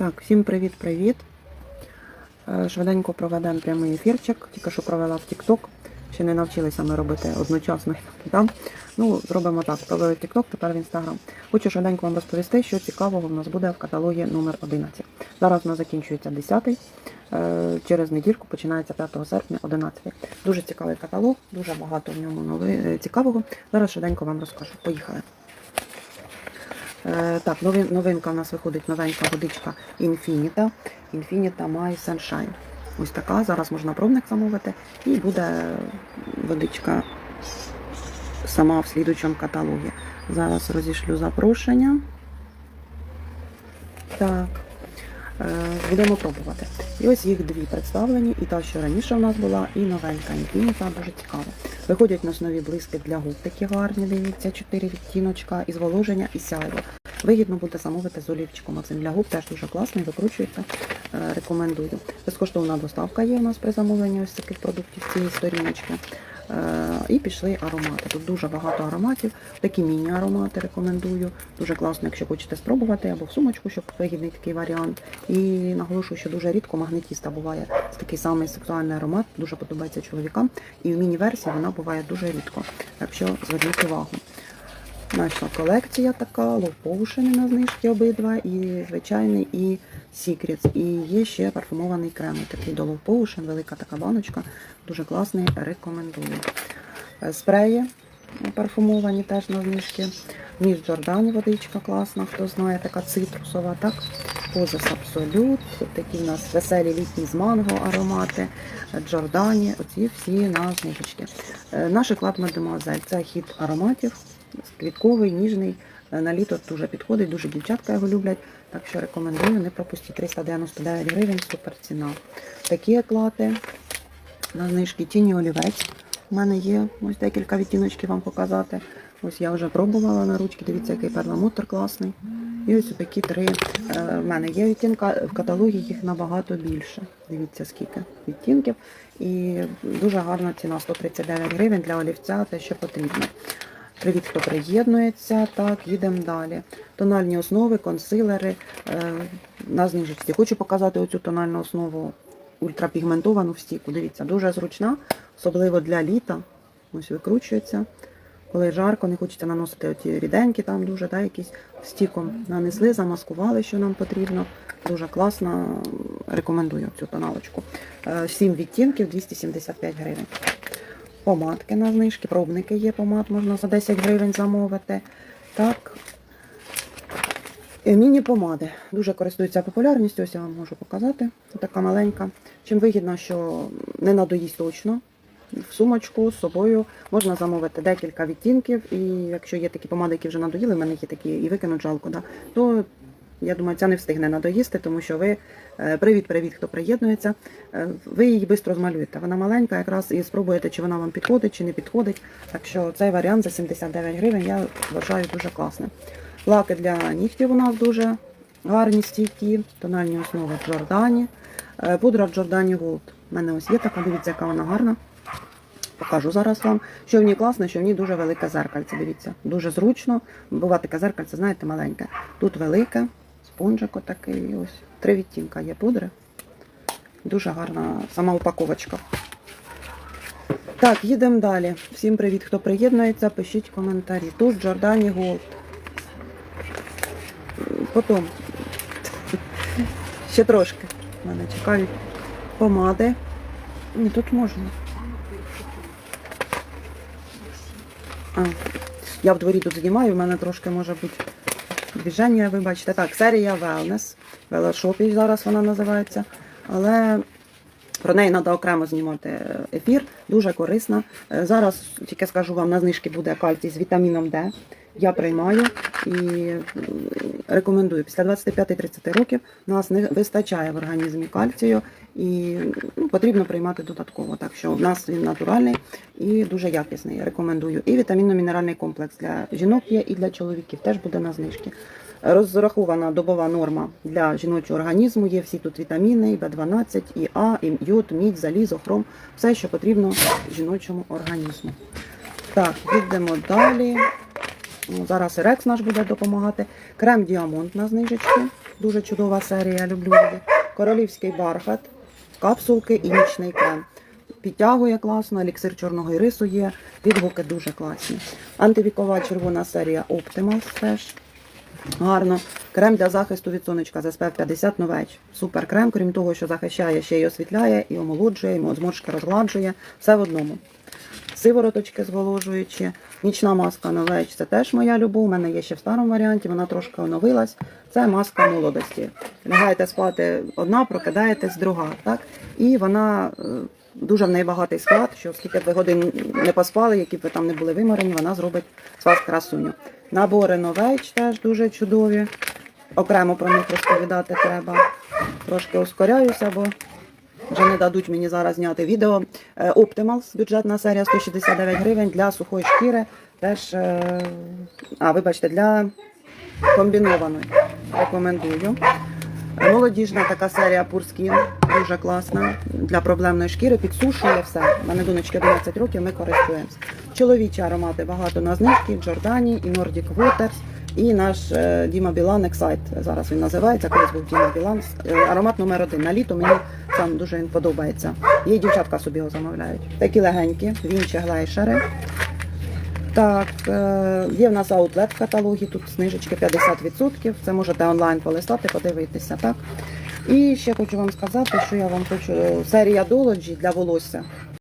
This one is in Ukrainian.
Так, всім привіт-привіт. Е, Швиденько проведемо прямий ефірчик. Тільки що провела в TikTok. Ще не навчилися ми робити одночасно. Да? Ну, зробимо так. Провели TikTok, тепер в Instagram. Хочу швиденько вам розповісти, що цікавого в нас буде в каталогі номер 11. Зараз у нас закінчується 10 Через недільку починається 5 серпня 11 Дуже цікавий каталог, дуже багато в ньому нови... е, цікавого. Зараз швиденько вам розкажу. Поїхали. Е, Так, новинка у нас виходить новенька водичка Infinita. Infinita My Sunshine. Ось така. Зараз можна пробник замовити. І буде водичка сама в слідучому каталогі. Зараз розішлю запрошення. Так. Е, Будемо пробувати. І ось їх дві представлені, і та, що раніше у нас була, і новенька Infinita, дуже цікава. Виходять у нас нові блиски для губ, такі гарні, дивіться, 4 відтіночка, і зволоження, і сяйво. Вигідно буде замовити з олівчиком. Оцим для губ теж дуже класний, викручується. Е, Рекомендую. Безкоштовна доставка є у нас при замовленні ось таких продуктів з цієї сторіночки. Е, І пішли аромати. Тут дуже багато ароматів. Такі міні-аромати рекомендую. Дуже класно, якщо хочете спробувати, або в сумочку, щоб вигідний такий варіант. І наголошую, що дуже рідко магнетіста буває такий самий сексуальний аромат, дуже подобається чоловікам. І в міні-версії вона буває дуже рідко. Так що зверніть увагу. Наша колекція така, лоу-поушени на знижки обидва, і звичайний, і Secrets. І є ще парфумований крем. Такий до лоу-поушен, велика така баночка. Дуже класний, рекомендую. Спреї парфумовані теж на знижки. Міс Джордані водичка класна, хто знає, така цитрусова, так? Позас Абсолют, такі в нас веселі літні з манго аромати, Джордані, оці всі на знижечки. Е, Наш еклад Мадемуазель це хід ароматів, квітковий, ніжний. Е, На літо дуже підходить, дуже дівчатка його люблять. Так що рекомендую, не пропустіть 399 гривень, супер ціна. Такі еклати на знижки тіні олівець. У мене є ось декілька відтіночків вам показати. Ось я вже пробувала на ручки. Дивіться, який перламутр класний. І ось такі три. е, В мене є відтінка, в каталогі їх набагато більше. Дивіться, скільки відтінків. І дуже гарна ціна 139 гривень для олівця, те, що потрібно. Привіт, хто приєднується. Так, їдемо далі. Тональні основи, консилери е, на знижечці. Хочу показати оцю тональну основу ультрапігментовану в стіку. Дивіться, дуже зручна, особливо для літа. Ось викручується. Коли жарко, не хочеться наносити оті ріденькі, там дуже да, якісь стіком нанесли, замаскували, що нам потрібно. Дуже класно. Рекомендую цю тоналочку. Е, Сім відтінків 275 гривень. Помадки на знижки, пробники є помад, можна за 10 гривень замовити. Так. Е, Міні-помади дуже користуються популярністю, ось я вам можу показати. Така маленька. Чим вигідно, що не надоїсть точно. В сумочку з собою можна замовити декілька відтінків, і якщо є такі помади, які вже надоїли, в мене є такі і викинуть жалко, да, то я думаю, ця не встигне надоїсти, тому що ви е, привіт-привіт, хто приєднується. е, Ви її швидко змалюєте. Вона маленька, якраз і спробуєте, чи вона вам підходить, чи не підходить. Так що цей варіант за 79 гривень я вважаю дуже класним. Лаки для нігтів у нас дуже гарні стійкі, тональні основи в Джордані. Е, Пудра в Джордані Gold. У мене ось є така, дивіться, яка вона гарна. Покажу зараз вам, що в ній класно, що в ній дуже велике зеркальце. Дивіться, дуже зручно. Буває таке зеркальце, знаєте, маленьке. Тут велике, спонжик отакий. Ось три відтінка є пудри. Дуже гарна сама упаковочка. Так, їдемо далі. Всім привіт, хто приєднується, пишіть коментарі. Тут Джордані Голд. Потім ще трошки. Мене чекають помади. Ні, тут можна. А, я в дворі тут знімаю, в мене трошки може бути движення, ви. Так, серія Wellness. Велошопі зараз вона називається. Але про неї треба окремо знімати ефір, дуже корисна. Е, Зараз тільки скажу вам, на знижки буде кальцій з вітаміном D. Я приймаю і рекомендую. Після 25-30 років нас не вистачає в організмі кальцію і ну, потрібно приймати додатково. Так що в нас він натуральний і дуже якісний. Рекомендую. І вітамінно-мінеральний комплекс для жінок є і для чоловіків теж буде на знижки. Розрахована добова норма для жіночого організму. Є всі тут вітаміни, і В12, і А, і йод, мідь, залізо, хром, все, що потрібно жіночому організму. Так, їдемо далі. Зараз і Рекс наш буде допомагати. Крем Діамонт на знижечці. Дуже чудова серія, люблю її. Королівський бархат, капсулки і нічний крем. Підтягує класно, еліксир чорного ірису є, відгуки дуже класні. Антивікова червона серія Optimal теж гарно. Крем для захисту від сонечка з SPF 50 новеч. Супер крем, крім того, що захищає, ще й освітляє, і омолоджує, і зморшки розгладжує. Все в одному. Сивороточки зволожуючі. Нічна маска новеч це теж моя любов. У мене є ще в старому варіанті, вона трошки оновилась. Це маска молодості. Лягаєте спати одна, прокидаєтесь друга. Так? І вона е, дуже в неї багатий склад, що скільки б ви годин не поспали, які б ви там не були виморені, вона зробить з вас красуню. Набори новеч теж дуже чудові. Окремо про них розповідати треба. Трошки ускоряюся, бо вже не дадуть мені зараз зняти відео. Е, Optimals, бюджетна серія 169 гривень для сухої шкіри. Теж, е, а, вибачте, для комбінованої. Рекомендую. Е, Молодіжна така серія Purskін, дуже класна для проблемної шкіри, підсушує все. У мене донечки 11 років, ми користуємося. Чоловічі аромати багато на знижки, Джордані і Nordic Waters. І наш е, Діма Білан Excite, зараз він називається, колись був Діма Білан. Е, Аромат номер один. На літо мені сам дуже він подобається. Є дівчатка собі його замовляють. Такі легенькі, вінчі глейшери. Так, е, є в нас аутлет в каталогі, тут знижечки 50%. Це можете онлайн полистати, подивитися. Так? І ще хочу вам сказати, що я вам хочу серія Dolodgy для волосся.